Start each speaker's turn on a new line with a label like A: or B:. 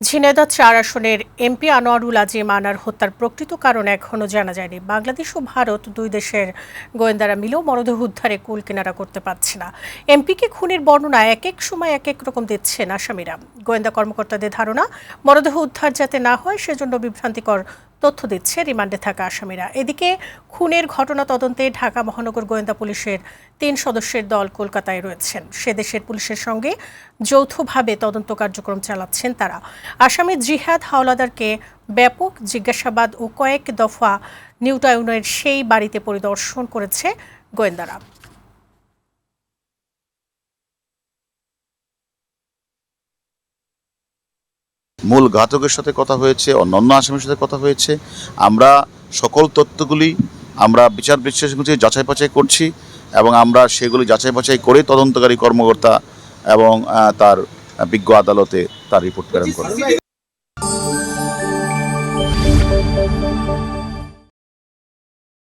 A: ঝিনাইদহ চার আসনের এমপি আনোয়ারুল আজিম আনার হত্যার প্রকৃত কারণ এখনও জানা যায়নি। বাংলাদেশ ও ভারত দুই দেশের গোয়েন্দারা মিলেও মরদেহ উদ্ধারে কুল কিনারা করতে পারছে না। এমপিকে খুনের বর্ণনা এক এক সময় এক এক রকম দিচ্ছেন আসামিরা। গোয়েন্দা কর্মকর্তাদের ধারণা, মরদেহ উদ্ধার যাতে না হয়, সেজন্য বিভ্রান্তিকর তথ্য দিচ্ছে রিমান্ডে থাকা আসামিরা। এদিকে খুনের ঘটনা তদন্তে ঢাকা মহানগর গোয়েন্দা পুলিশের তিন সদস্যের দল কলকাতায় রয়েছেন। সে দেশের পুলিশের সঙ্গে যৌথভাবে তদন্ত কার্যক্রম চালাচ্ছেন তারা। আসামি জিহাদ হাওলাদারকে ব্যাপক জিজ্ঞাসাবাদ ও কয়েক দফা নিউটাউনের সেই বাড়িতে পরিদর্শন করেছে গোয়েন্দারা।
B: মূল ঘাতকের সাথে কথা হয়েছে অন্যান্য আসামির সাথে কথা হয়েছে। আমরা সকল তথ্যগুলি আমরা বিচার বিশ্লেষণগুলি যাচাই বাছাই করছি এবং আমরা সেগুলি যাচাই বাছাই করে তদন্তকারী কর্মকর্তা এবং তার বিজ্ঞ আদালতে তার রিপোর্ট প্রেরণ করব।